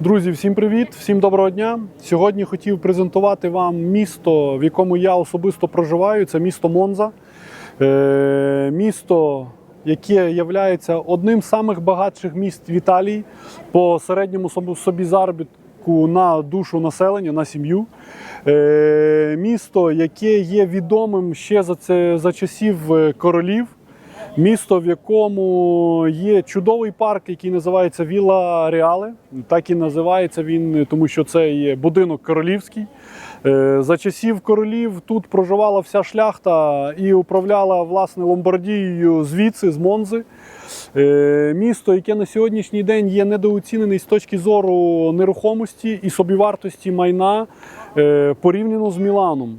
Друзі, всім привіт, всім доброго дня. Сьогодні хотів презентувати вам місто, в якому я особисто проживаю. Це місто Монза. Е, місто, яке є одним з самих багатших міст в Італії по середньому собі- заробітку на душу населення, на сім'ю. Е, місто, яке є відомим ще за, це, за часів е, королів. Місто, в якому є чудовий парк, який називається Віла Реале. Так і називається він, тому що це є будинок королівський. Е, За часів королів тут проживала вся шляхта і управляла власне Ломбардією звідси, з Монзи. Е, Місто, яке на сьогоднішній день є недооцінений з точки зору нерухомості і собівартості майна е, порівняно з Міланом.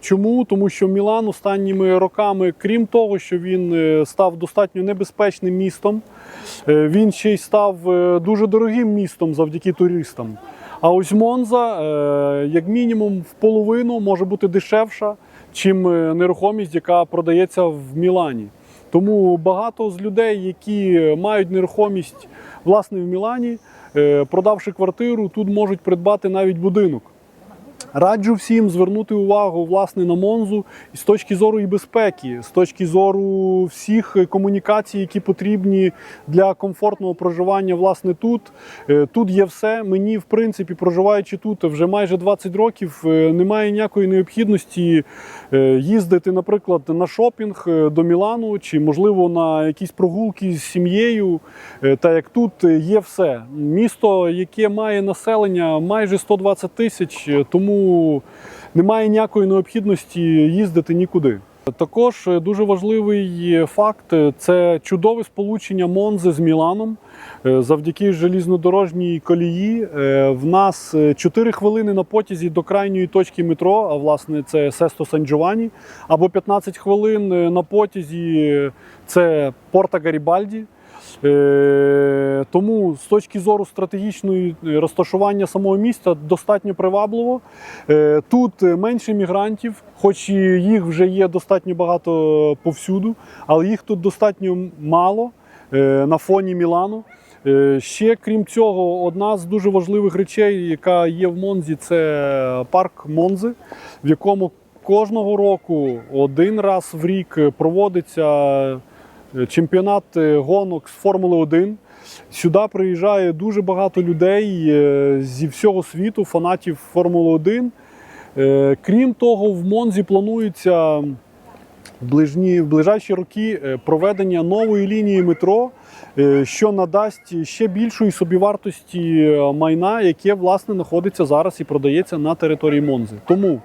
Чому? Тому що Мілан останніми роками, крім того, що він став достатньо небезпечним містом, він ще й став дуже дорогим містом завдяки туристам. А ось Монза, е, як мінімум, в половину може бути дешевша, чим е, нерухомість, яка продається в Мілані. Тому багато з людей, які мають нерухомість власне в Мілані, е, продавши квартиру, тут можуть придбати навіть будинок. Раджу всім звернути увагу власне на Монзу з точки зору і безпеки, з точки зору всіх комунікацій, які потрібні для комфортного проживання власне тут. Е, Тут є все. Мені, в принципі, проживаючи тут вже майже 20 років, е, немає ніякої необхідності е, їздити, наприклад, на шопінг до Мілану чи, можливо, на якісь прогулки з сім'єю. Та як тут є все. Місто, яке має населення майже 120 тисяч, е, немає ніякої необхідності їздити нікуди. Також е, дуже важливий е, факт е, це чудове сполучення Монзи з Міланом. Е, Завдяки желізнодорожній колії е, в нас 4 хвилини на потязі до крайньої точки метро, а власне це Сесто Сан Джованні, або 15 хвилин е, на потязі е, це Порта Гарібальді. Е, Тому з точки зору стратегічної е, розташування самого міста достатньо привабливо. Е, Тут менше мігрантів, хоч їх вже є достатньо багато повсюду, але їх тут достатньо мало на фоні Мілану. Ще крім цього, одна з дуже важливих речей, яка є в Монзі, це парк Монзи, в якому кожного року один раз в рік проводиться чемпіонат е, гонок з Формули 1. Сюди приїжджає дуже багато людей е, зі всього світу, фанатів Формули 1. Е, Крім того, в Монзі планується в ближайші роки проведення нової лінії метро, що надасть ще більшої собівартості майна, яке власне знаходиться зараз і продається на території Монзи. Тому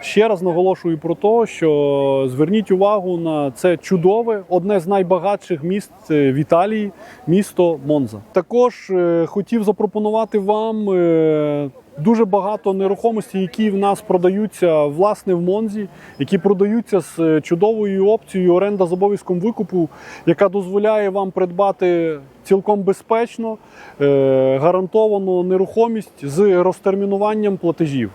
ще раз наголошую про те, що зверніть увагу на це чудове, одне з найбагатших міст е, в Італії, місто Монза. Також е, хотів запропонувати вам. е, Дуже багато нерухомості, які в нас продаються власне в Монзі, які продаються з чудовою опцією оренда з обов'язком викупу, яка дозволяє вам придбати цілком безпечно гарантовану нерухомість з розтермінуванням платежів.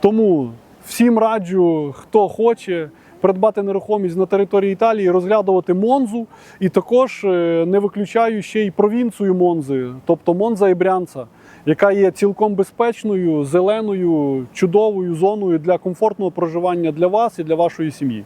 Тому всім раджу, хто хоче придбати нерухомість на території Італії, розглядувати Монзу, і також е, не виключаю ще й провінцію Монзи, тобто Монза і Брянца, яка є цілком безпечною, зеленою, чудовою зоною для комфортного проживання для вас і для вашої сім'ї.